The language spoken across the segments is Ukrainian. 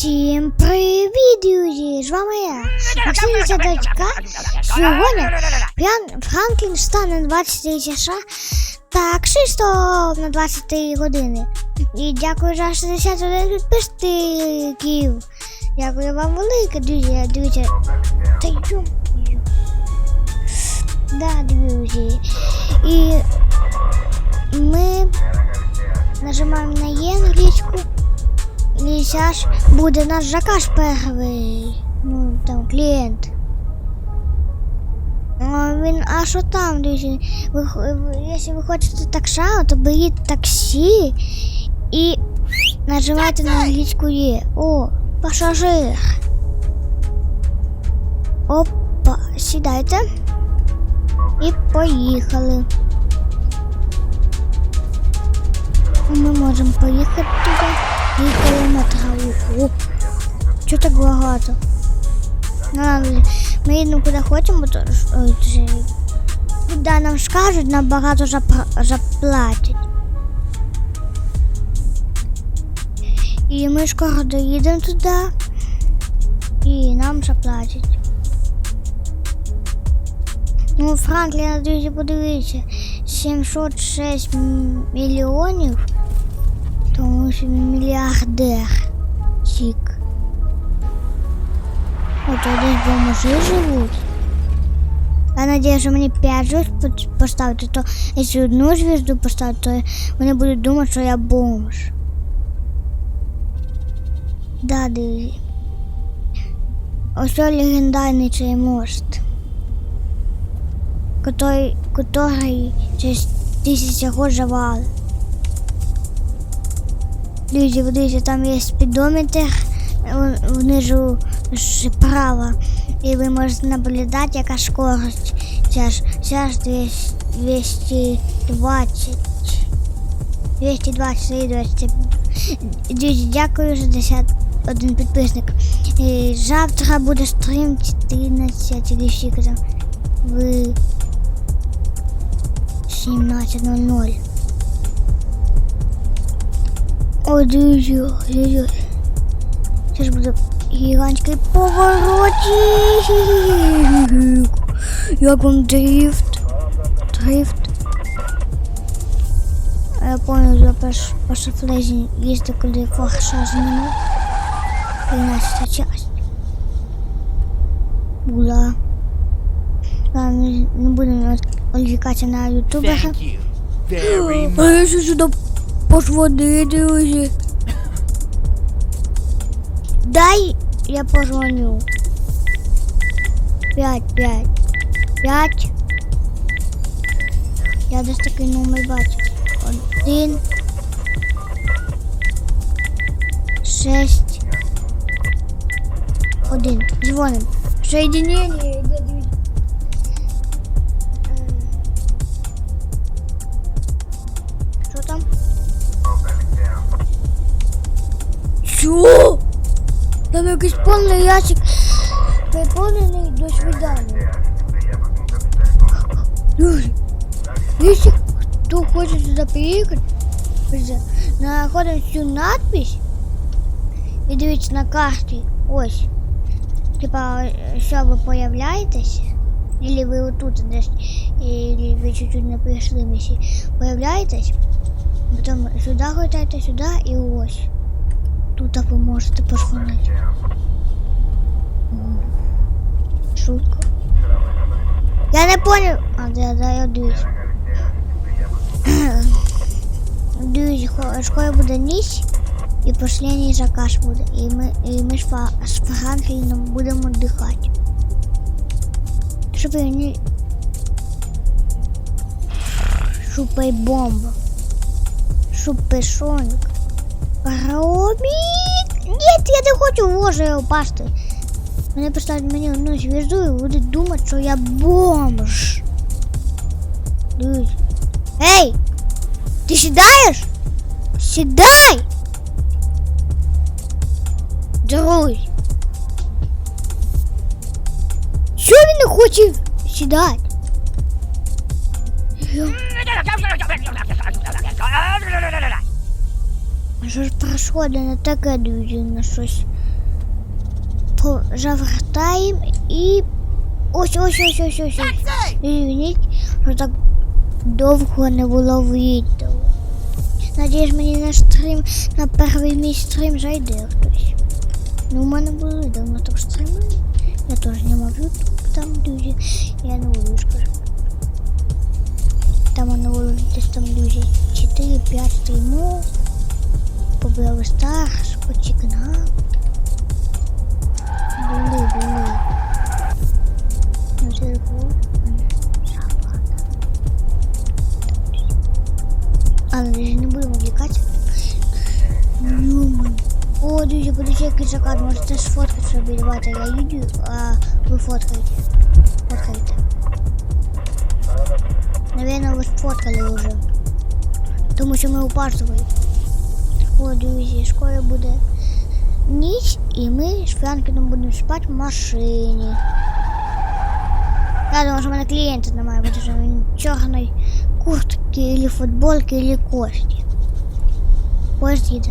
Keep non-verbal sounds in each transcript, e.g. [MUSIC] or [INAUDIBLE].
Всім привіт, друзі! З вами я, Максим Садочка. Сьогодні Фран... Франклін стане 23 часа та Кшиштоф на 23 години. І дякую за 61 підписників. Дякую вам велике, друзі. Дивіться. Та йо. Да, друзі. І ми нажимаємо на Є. Зараз буде наш заказ перший. Ну, там клієнт. А він там, хо- якщо ви хочете так само, то беріть таксі і нажимайте на англійську Є. О, пасажир. Опа, сідайте. І поїхали. Ми можемо поїхати туди. Три кілометри. О, чого так багато? Ну, ладно, ми їдемо куди хочемо, то ой, це, куди нам скажуть, нам багато заплатять. І ми скоро доїдемо туди, і нам заплатять. Ну, Франклін, друзі, подивіться, 706 м- мільйонів. Тому що він мільярдер. Чік. От десь бомжи живуть. Я надію, що мені 5 звезд по- поставити, то якщо одну звізду поставити, то вони будуть думати, що я бомж. Да, друзі. Ось легендарний цей мост. Который, который через тисячі год завали. Друзі, дивіться, там є спідометр внизу справа. І ви можете наблюдати, яка скорость. Зараз, зараз 200, 220. 220 20. Дякую за 51 підписник. І завтра буде стрім 14 дівчинка там в 17.00. Ой, друзі, ой-ой. Це ж буде гігантський поворот. Як вам дрифт? Дрифт. А Я пам'ятаю, за перш, перша флезі їздив, коли форша знімав. 13 часть. Була. Ладно, не, не будемо відвлікатися на ютубера. Thank you very А much. я ще сюди позвони, друзі. Дай я позвоню. П'ять, п'ять. П'ять. Я десь такий номер бачу. Один. Шесть. Один. Дзвоним. Соединение Там ящик переповнений до свидання. Друзі, якщо хто хоче сюди приїхати, знаходимо цю надпись і дивіться на карті. Ось. Типа, що ви появляєтесь, или ви отут десь, или ви чуть-чуть не прийшли місі, появляєтесь, потім сюди гойдайте, сюди і ось. Тут ви можете позвонити. Шутка. Я не понял. А, да, да, я дивлюсь. [COUGHS] Дивлюсь, скоро буде ніч і последній заказ буде. І ми, і ми з, Фа- з Франкліном будемо віддихати. Щоб не... Супер бомба. Супер соник. Робік! Ні, я не хочу його пасти. Вони поставлять мені одну звізду і будуть думати, що я бомж. Дивись. Ей! Ти сідаєш? Сідай! Друзь. Що він не хоче сідати? Йо. А Що ж происходит? Не таке друзі на щось По- завертаємо і. Ось, ось, ось, ось, ось. ось. Що так довго не було відео. Надіюсь, мені на стрім, на перший мій стрім зайде хтось. Ну, у мене були давно так стріми. Я теж знімав YouTube, там дуже. Я не буду скажу. Там мене було десь там дуже 4-5 стрімів. По Бравл Старс, по закат, можете сфоткати собі, давайте, я їду, а ви фоткаєте. Фоткаєте. Наверное, ви сфоткали вже. Тому що ми опаздували. О, друзі, скоро буде ніч, і ми з Франкіном будемо спати в машині. Я думаю, що в мене клієнта немає, бо що він чорний куртки или футболки или кості. Поїзд їде.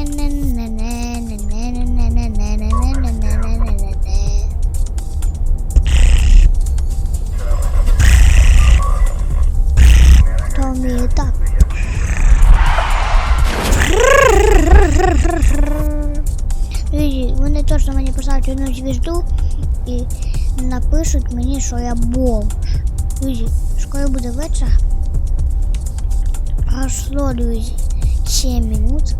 одну звізду і напишуть мені, що я бомж. Друзі, скоро буде вечір. Прошло, друзі, 7 минут.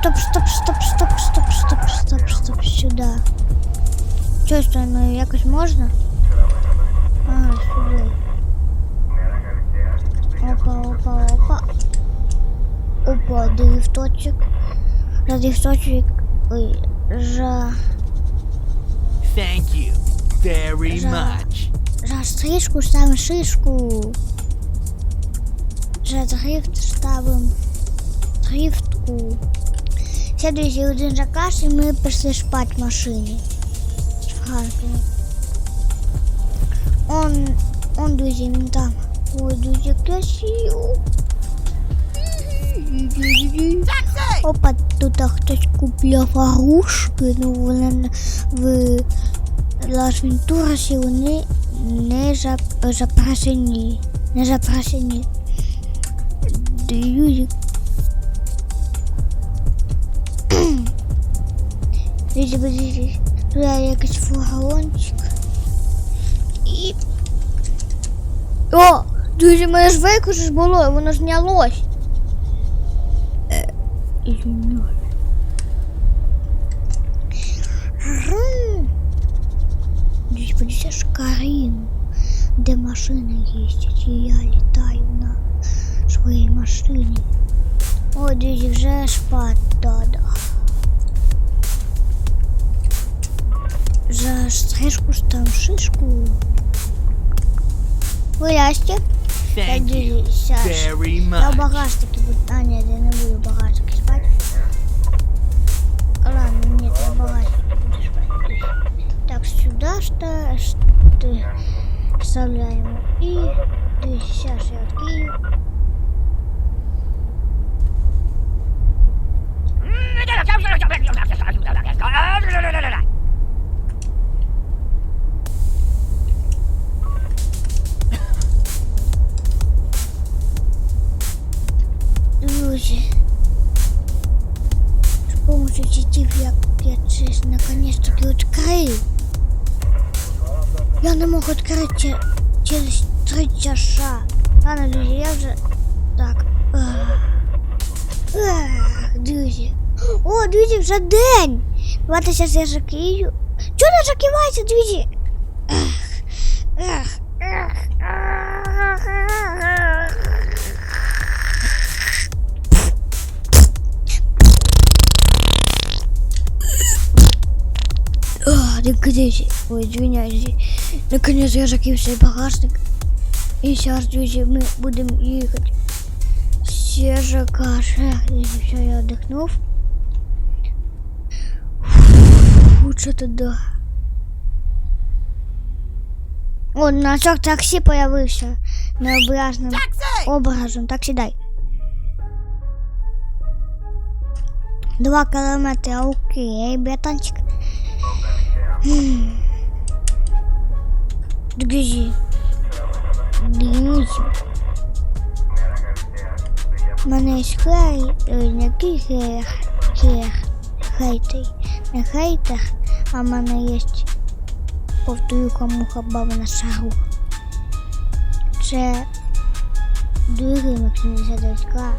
Стоп, стоп, стоп, стоп, стоп, стоп, стоп, стоп, сюди. Що з ну якось можна? листочек, листочек, ой. Thank you very жа... much. Жа шишку ставим, шишку. Жа дрифт ставим, дрифтку. Следующий один заказ, и мы пошли спать в машине. В Он, он, друзья, там. Ой, друзья, красиво. Опа, тут хтось купляв гарушки, ну вони в Лас Вентурасі вони не зап- запрашені. Не запрашені. Друзі. Друзі, подивіться, туди якийсь фургончик. І... О! Друзі, мене ж викушиш було, воно знялось или ноль? Здесь будешь Карину, где машина ездить, и я летаю на своей машине. О, здесь уже шпат, да-да. За стрижку там шишку. Вылазьте. Я багажники буду. А, нет, я не буду багажник. сюда что, ты вставляем и ты сейчас я откину. Друзья, с помощью читив я 5-6 наконец-таки открыл. Я не мог відкрити через три часа. Ладно, друзі, я вже... Так. Ах, друзі. О, друзі, вже день. Давайте зараз я закрию. Чого не закривається, друзі? А, да где же? Ой, извиняюсь. Наконец я свой багажник. І зараз, друзі, ми будемо їхати. Свіжа каша. Все, я отдохнув. Лучше туди. О, значок таксі появився. Необразним образом. Так сідай. Два кілометри, окей, братанчик. Друзі. У мене не який хех, хех. Не хейтер, а в мене є повторюка муха бабина шагу. Це другий Максим 79К.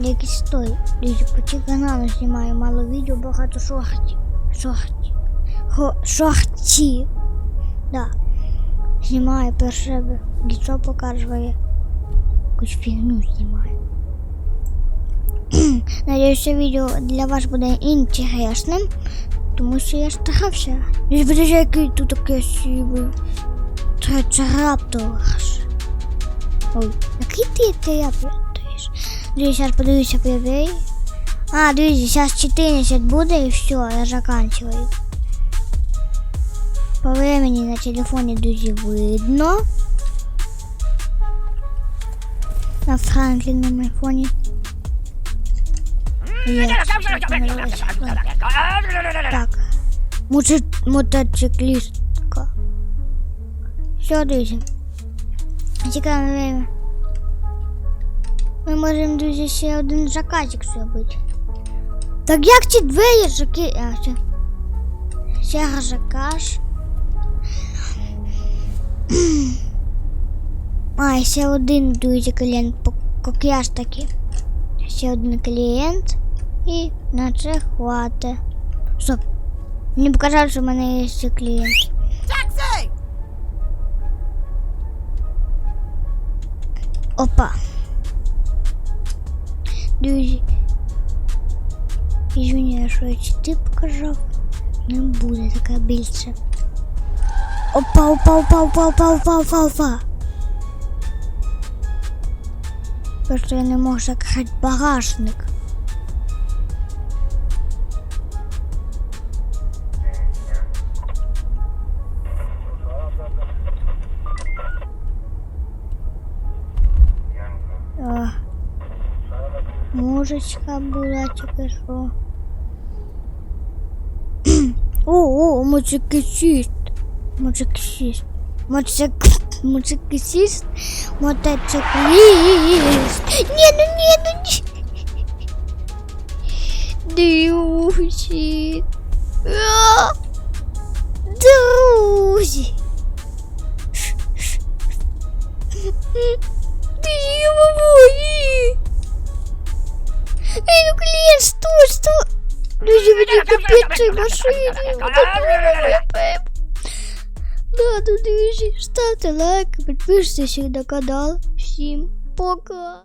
Якийсь той. Друзі, по ці каналу знімаю мало відео, багато шортів. Шортів. Шортів. Да. Знімаю перше ліцо показує. Якусь фігню знімаю. [CLEARS THROAT] Надіюсь, це відео для вас буде інтересним, тому що я старався. І подивіться, який тут красивий. Трицераптор. Ой, який ти трапляєш? Друзі, зараз подивлюся правей. А, друзі, зараз 14 буде і все, я заканчиваю. По времени на телефоне, друзі, видно. На Франкліновому фоні. Є. Так. Мотоциклістка. Все, друзі. Чекаємо время. Ми можемо, друзі, ще один заказик зробити. Так як ці двері жаки... А, все. Ще заказ. А, і ще один, друзі, клієнт, по- як я ж таки. Ще один клієнт. І на це хватить. Стоп. Мені показали, що в мене є ще клієнт. Taxi! Опа. Друзі. Извиняю, що я ти показав. Не буде таке більше. Опа, опа, опа, опа, опа, опа, опа, опа. Просто я не можу закрити багажник. А, Мужечка була тільки що. [CLEARS THROAT] О, о, мотоцикліст. Мотоцикліст. Мотоцик Мотоцикліст. Мотоцикліст. Ні, ну ні, ну ні. Друзі. А! Друзі. Ты помоги! Эй, ну клиент, стой, стой! Люди, вы капец цій машині. Ну друзі, ставте лайк, підписуйтесь на канал. Всім пока!